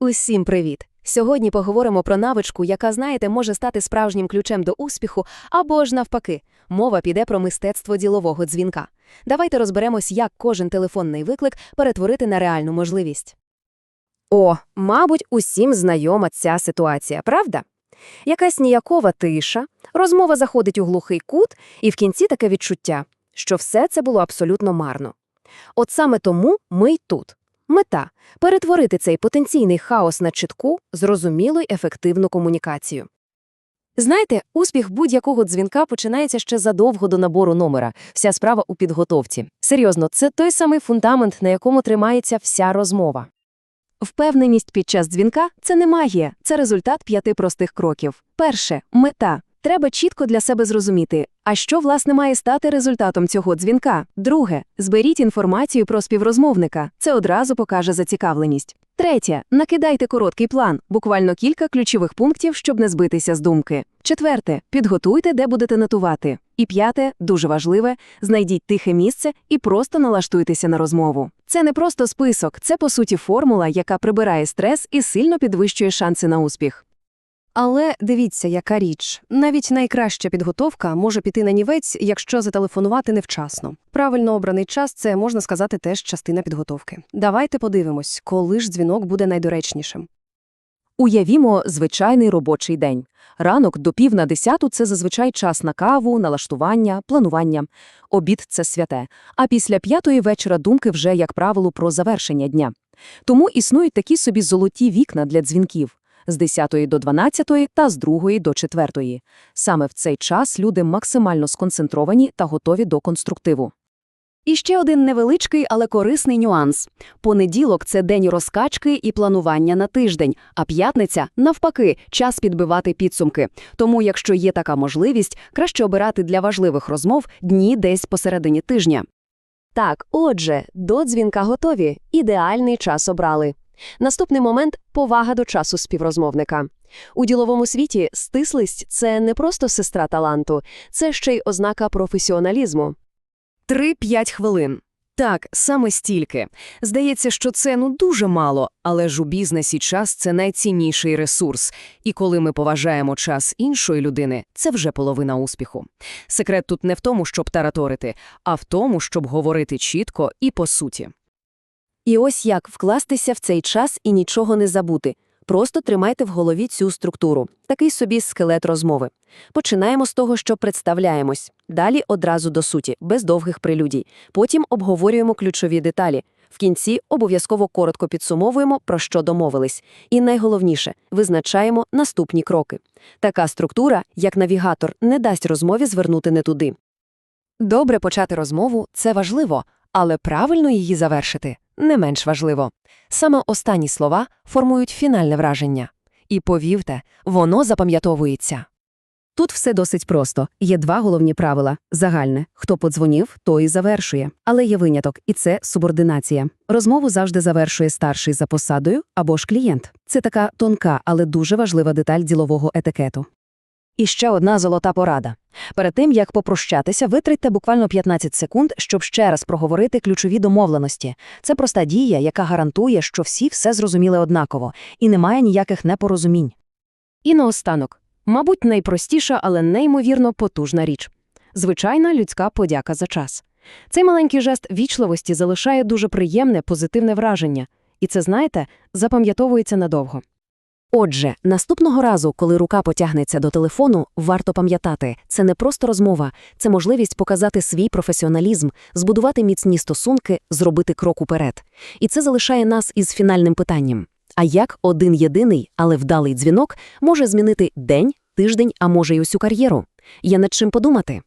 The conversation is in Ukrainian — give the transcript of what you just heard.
Усім привіт! Сьогодні поговоримо про навичку, яка, знаєте, може стати справжнім ключем до успіху, або ж навпаки. Мова піде про мистецтво ділового дзвінка. Давайте розберемось, як кожен телефонний виклик перетворити на реальну можливість. О, мабуть, усім знайома ця ситуація, правда? Якась ніякова тиша, розмова заходить у глухий кут, і в кінці таке відчуття, що все це було абсолютно марно. От саме тому ми й тут. Мета – перетворити цей потенційний хаос на чітку, зрозумілу й ефективну комунікацію. Знаєте, успіх будь-якого дзвінка починається ще задовго до набору номера. Вся справа у підготовці. Серйозно, це той самий фундамент, на якому тримається вся розмова. Впевненість під час дзвінка – це не магія, це результат п'яти простих кроків. Перше – мета. Треба чітко для себе зрозуміти, а що, власне, має стати результатом цього дзвінка. Друге – зберіть інформацію про співрозмовника. Це одразу покаже зацікавленість. Третє – накидайте короткий план, буквально кілька ключових пунктів, щоб не збитися з думки. Четверте – підготуйте, де будете нотувати. І п'яте – дуже важливе – знайдіть тихе місце і просто налаштуйтеся на розмову. Це не просто список, це, по суті, формула, яка прибирає стрес і сильно підвищує шанси на успіх. Але дивіться, яка річ. Навіть найкраща підготовка може піти на нівець, якщо зателефонувати невчасно. Правильно обраний час це, можна сказати, теж частина підготовки. Давайте подивимось, коли ж дзвінок буде найдоречнішим. Уявімо звичайний робочий день. Ранок до пів на десяту – це зазвичай час на каву, налаштування, планування. Обід – це святе. А після п'ятої вечора думки вже, як правило, про завершення дня. Тому існують такі собі золоті вікна для дзвінків з 10 до 12 та з 2 до 4. Саме в цей час люди максимально сконцентровані та готові до конструктиву. І ще один невеличкий, але корисний нюанс. Понеділок – це день розкачки і планування на тиждень, а п'ятниця – навпаки, час підбивати підсумки. Тому, якщо є така можливість, краще обирати для важливих розмов дні десь посередині тижня. Так, отже, до дзвінка готові. Ідеальний час обрали. Наступний момент – повага до часу співрозмовника. У діловому світі стислість – це не просто сестра таланту, це ще й ознака професіоналізму. Три-п'ять хвилин. Так, саме стільки. Здається, що це ну дуже мало, але ж у бізнесі час – це найцінніший ресурс. І коли ми поважаємо час іншої людини, це вже половина успіху. Секрет тут не в тому, щоб тараторити, а в тому, щоб говорити чітко і по суті. І ось як вкластися в цей час і нічого не забути. Просто тримайте в голові цю структуру. Такий собі скелет розмови. Починаємо з того, що представляємось. Далі одразу до суті, без довгих прелюдій. Потім обговорюємо ключові деталі. В кінці обов'язково коротко підсумовуємо, про що домовились. І найголовніше – визначаємо наступні кроки. Така структура, як навігатор, не дасть розмові звернути не туди. Добре почати розмову – це важливо, але правильно її завершити – не менш важливо. Саме останні слова формують фінальне враження. І повірте, воно запам'ятовується. Тут все досить просто. Є два головні правила. Загальне. Хто подзвонів, той завершує. Але є виняток, і це субординація. Розмову завжди завершує старший за посадою або ж клієнт. Це така тонка, але дуже важлива деталь ділового етикету. І ще одна золота порада. Перед тим, як попрощатися, витратьте буквально 15 секунд, щоб ще раз проговорити ключові домовленості. Це проста дія, яка гарантує, що всі все зрозуміли однаково, і немає ніяких непорозумінь. І наостанок. Мабуть, найпростіша, але неймовірно потужна річ. Звичайна людська подяка за час. Цей маленький жест вічливості залишає дуже приємне, позитивне враження. І це, знаєте, запам'ятовується надовго. Отже, наступного разу, коли рука потягнеться до телефону, варто пам'ятати, це не просто розмова, це можливість показати свій професіоналізм, збудувати міцні стосунки, зробити крок уперед. І це залишає нас із фінальним питанням. А як один єдиний, але вдалий дзвінок може змінити день, тиждень, а може й усю кар'єру? Є над чим подумати.